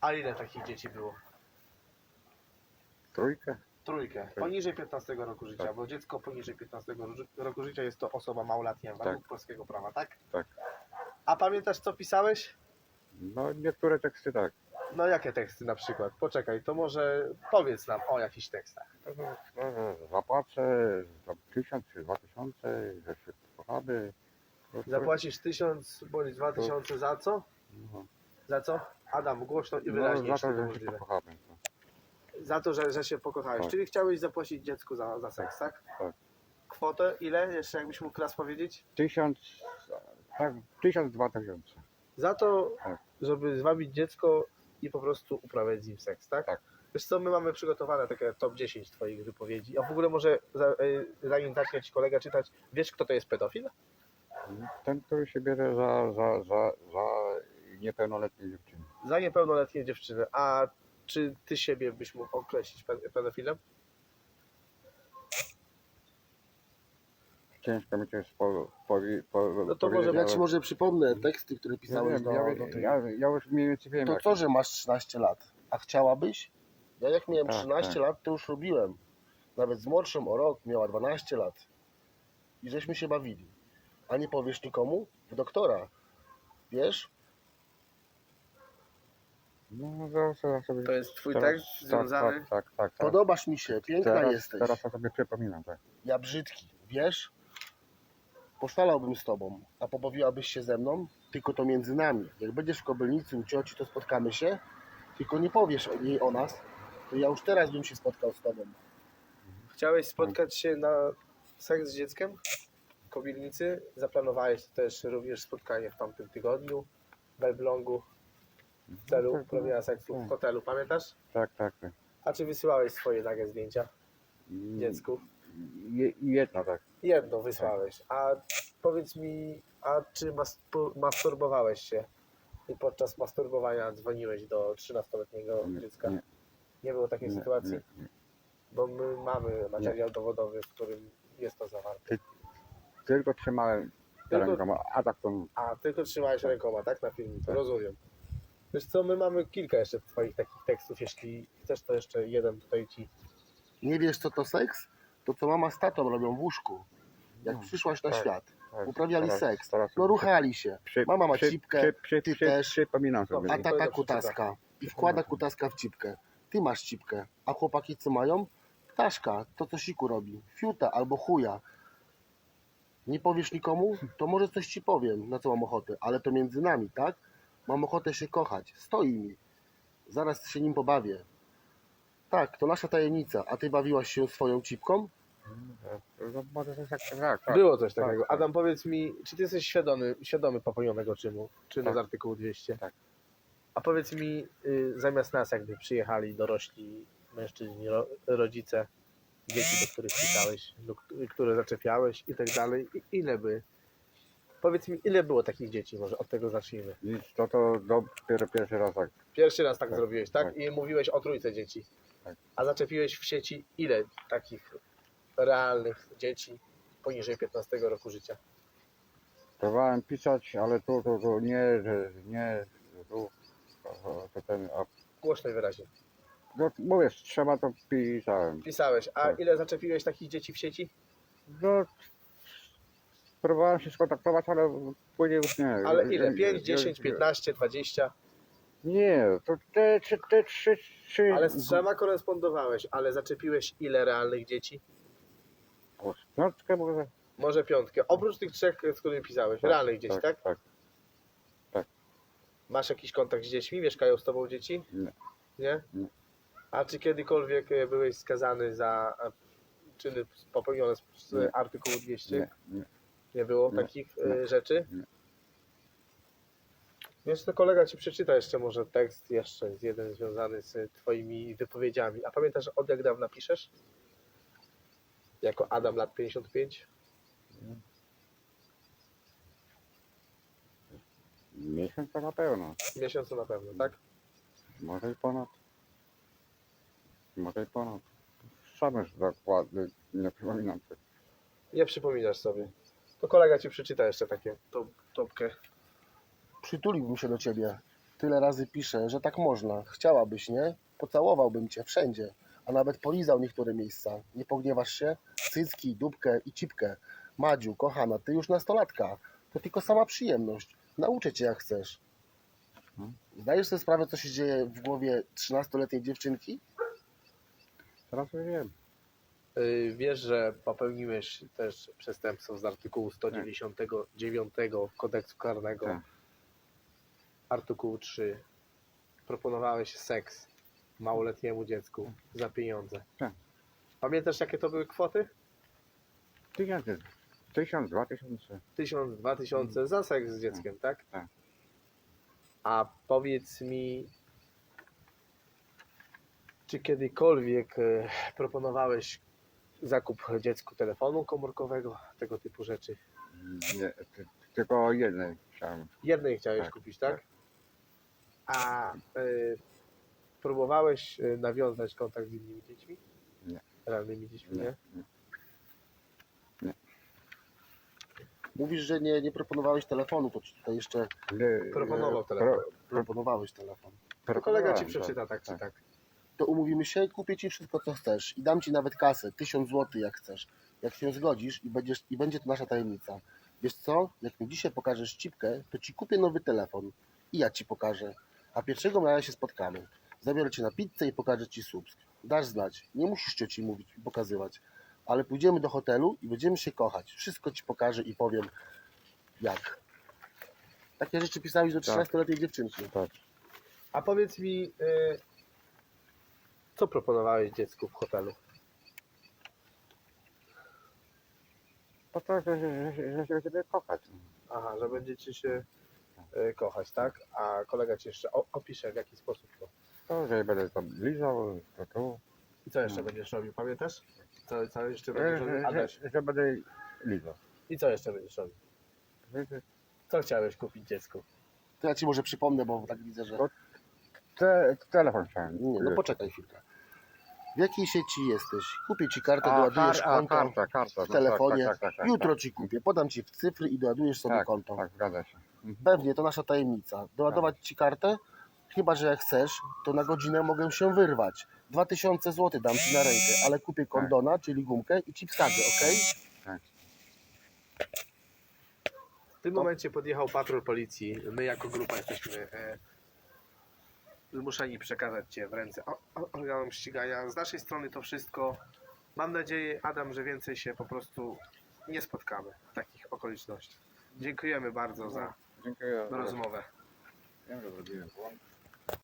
A ile takich dzieci było? Trójkę? Trójkę. Poniżej 15 roku życia, Tak. bo dziecko poniżej 15 ży- roku życia jest to osoba małoletnia według Tak. polskiego prawa, tak? Tak. A pamiętasz co pisałeś? No niektóre teksty tak. No jakie teksty na przykład? Poczekaj, to może powiedz nam o jakichś tekstach. No, no, no, Zapłacę za tysiąc czy dwa tysiące, że się to- Zapłacisz tysiąc bądź dwa tysiące za co? No, Za co? Adam, głośno i no, wyraźnie, za jeśli to, że się możliwe. pokochamy. To. Za to, że, że się pokochałeś. Tak. Czyli chciałeś zapłacić dziecku za, za seks, tak? Tak. Kwotę ile? Jeszcze jakbyś mógł raz powiedzieć? Tysiąc, tak, tysiąc, dwa tysiące. Za to, Tak. żeby zwabić dziecko i po prostu uprawiać z nim seks, tak? Tak. Wiesz co, my mamy przygotowane takie top 10 twoich wypowiedzi. A w ogóle może za, y, zanim zacznie ci kolega czytać, wiesz kto to jest pedofil? Ten, który się bierze za, za, za, za niepełnoletnie dziewczyny. Za niepełnoletnie dziewczyny. A czy ty siebie byś mógł określić pe- pedofilem? Ciężko mi to jest po, po, po, No to powiedzieć, może- Ja ci ale- może przypomnę teksty, które ja, pisałeś wiem, do, ja, do tej... ja, ja już mniej więcej wiem To jak co, że masz 13 lat? A chciałabyś? Ja jak miałem Tak, 13 tak. lat, to już robiłem. Nawet z młodszą o rok, miała 12 lat. I żeśmy się bawili. A nie powiesz nikomu? W doktora. Wiesz? No zaraz, zaraz sobie... To jest twój teraz- tekst tak, związany? Tak, tak, tak. tak. Podobasz mi się, piękna teraz, jesteś. Teraz ja sobie przypominam, tak. Ja brzydki, wiesz? Poszalałbym z tobą, a pobawiłabyś się ze mną? Tylko to między nami. Jak będziesz w Kobylnicy u cioci, to spotkamy się. Tylko nie powiesz jej o nas, to ja już teraz bym się spotkał z tobą. Chciałeś spotkać się na seks z dzieckiem w Kobilnicy. Zaplanowałeś też również spotkanie w tamtym tygodniu w Elblągu w celu tak, uprawiania seksu w tak. hotelu, pamiętasz? Tak, tak. tak. A czy wysyłałeś swoje nagie zdjęcia Mm, dziecku? Je, jedno tak. Jedno wysłałeś. A powiedz mi, a czy mastur- masturbowałeś się i podczas masturbowania dzwoniłeś do 13-letniego Nie, dziecka? nie, Nie było takiej nie, sytuacji? nie, nie. Bo my mamy materiał dowodowy, w którym jest to zawarte. Tylko trzymałem Tylko- ręką, a tak to A, tylko trzymałeś Tak. rękoma, tak? Na filmiku, Tak. rozumiem. Wiesz co, my mamy kilka jeszcze twoich takich tekstów, jeśli chcesz, to jeszcze jeden tutaj ci... Nie wiesz, co to seks? To, co mama z tatą robią w łóżku. Jak No, przyszłaś na tak, świat. tak, Uprawiali teraz- seks. teraz No ruchali się. przy- Mama ma przy- cipkę, przy- przy- ty przy- też. Przypominam sobie. A tata kutaska. I wkłada kutaska w cipkę. Ty masz cipkę. A chłopaki co mają? Ptaszka, to co siku robi. Fiuta albo chuja. Nie powiesz nikomu? To może coś ci powiem, na co mam ochotę. Ale to między nami, tak? Mam ochotę się kochać. Stoi mi. Zaraz się nim pobawię. Tak, to nasza tajemnica. A ty bawiłaś się swoją cipką? No, może coś tak, tak, tak. Było coś tak, takiego. tak. Adam, powiedz mi, czy ty jesteś świadomy, świadomy popełnionego czynu, czynu Tak. z artykułu 200? Tak. A powiedz mi, y, zamiast nas jakby przyjechali dorośli mężczyźni, ro, rodzice, dzieci, do których pisałeś, do, które zaczepiałeś i tak dalej, ile by... Powiedz mi, ile było takich dzieci? Może od tego zacznijmy. Nic, to to dopiero pierwszy raz tak. Pierwszy raz tak, Tak, zrobiłeś, tak? tak. I mówiłeś o trójce dzieci. Tak. A zaczepiłeś w sieci ile takich realnych dzieci poniżej 15 roku życia? Próbowałem pisać, ale tu, tu, tu nie, że nie, tu, to, to ten, a, Głośno i wyraźnie. no mówię, trzeba to pisałem. Pisałeś. A Tak. ile zaczepiłeś takich dzieci w sieci? No, próbowałem się skontaktować, ale później już nie. Ale ile? Nie, 5, nie, 10, nie. 15, 20? Nie, to te, te, te trzy, trzy... Ale z trzema korespondowałeś, ale zaczepiłeś ile realnych dzieci? O, Piątkę może? Może piątkę. Oprócz tych trzech, z którymi pisałeś. Tak, realnych dzieci, tak? Tak, tak. Masz jakiś kontakt z dziećmi? Mieszkają z tobą dzieci? Nie. Nie? Nie. A czy kiedykolwiek e, byłeś skazany za e, czyny popełnione z, z Nie. artykułu 200? Nie, nie. Nie było Nie, takich e, nie, rzeczy? nie. Wiesz, to kolega ci przeczyta jeszcze może tekst jeszcze jeden związany z twoimi wypowiedziami. A pamiętasz od jak dawna piszesz? Jako Adam lat 55? Miesiąc to na pewno. Miesiącu na pewno, tak? Może i ponad. Może i ponad. Sam już dokładnie nie przypominam sobie. Nie przypominasz sobie. To kolega ci przeczyta jeszcze takie top, topkę. Przytuliłbym się do ciebie. tyle razy piszę, że tak można. Chciałabyś, nie? Pocałowałbym cię wszędzie, a nawet polizał niektóre miejsca. Nie pogniewasz się? Cycki, dupkę i cipkę. Madziu, kochana, ty już nastolatka. To tylko sama przyjemność. Nauczę cię jak chcesz. Zdajesz sobie sprawę, co się dzieje w głowie 13-letniej dziewczynki? Teraz już wiem. Y, Wiesz, że popełniłeś też przestępstwo z artykułu 199 kodeksu karnego. Tak. Artykuł 3. Proponowałeś seks małoletniemu dziecku za pieniądze. Tak. Pamiętasz jakie to były kwoty? Tysiąc, tysiąc, dwa tysiące. Tysiąc, dwa tysiące za seks z dzieckiem, tak? Tak. A powiedz mi, czy kiedykolwiek e, proponowałeś zakup dziecku telefonu komórkowego, tego typu rzeczy? Nie, ty, tylko jednej chciałem. Jednej chciałeś Tak, kupić, tak? tak. A y, próbowałeś y, nawiązać kontakt z innymi dziećmi? Nie. Realnymi dziećmi, nie? Nie. Mówisz, że nie, nie proponowałeś telefonu, to ci tutaj jeszcze Le- Proponował e, telefon. proponowałeś telefon. To kolega ci przeczyta tak czy tak. Tak. to umówimy się, kupię ci wszystko, co chcesz i dam ci nawet kasę, 1000 zł, jak chcesz. Jak się zgodzisz i, będziesz, i będzie to nasza tajemnica. Wiesz co? Jak mi dzisiaj pokażesz cipkę, to ci kupię nowy telefon i ja ci pokażę. A 1 maja się spotkamy. Zabiorę cię na pizzę i pokażę ci Słupsk. Dasz znać. Nie musisz cioci mówić i pokazywać. Ale pójdziemy do hotelu i będziemy się kochać. Wszystko ci pokażę i powiem jak. Takie rzeczy pisałeś do Tak. 13-letniej dziewczynki. Tak. A powiedz mi, y, co proponowałeś dziecku w hotelu? Po to, że, że, kochać. Aha, że będziecie się y, kochać, tak? A kolega ci jeszcze o, opisze w jaki sposób to. To, że będę tam lizał, to tu. I co jeszcze No. będziesz robił, pamiętasz? Co, co jeszcze Że, będziesz robił? że, Adaś, że, że będę lizał. i co jeszcze będziesz robił? Że- że- Co chciałeś kupić dziecku? To ja ci może przypomnę, bo tak widzę, że... Te, telefon chciałem. Nie, no poczekaj chwilkę. W jakiej sieci jesteś? Kupię ci kartę, A, doładujesz kar, a, konto karta, karta. w telefonie. Tak, tak, tak, tak, Jutro ci kupię. Podam ci w cyfry i doładujesz sobie tak, konto. Tak, zgadza się. Pewnie, to nasza tajemnica. Doładować ci kartę? Chyba, że jak chcesz, to na godzinę mogę się wyrwać. 2000 zł dam ci na rękę, ale kupię kondona, czyli gumkę i ci wsadzę, ok? W tym momencie podjechał patrol policji. My jako grupa jesteśmy e, zmuszeni przekazać Cię w ręce organom ścigania. Z naszej strony to wszystko. Mam nadzieję, Adam, że więcej się po prostu nie spotkamy w takich okolicznościach. Dziękujemy bardzo za Dziękuję. rozmowę. Wiem, że zrobiłem błąd.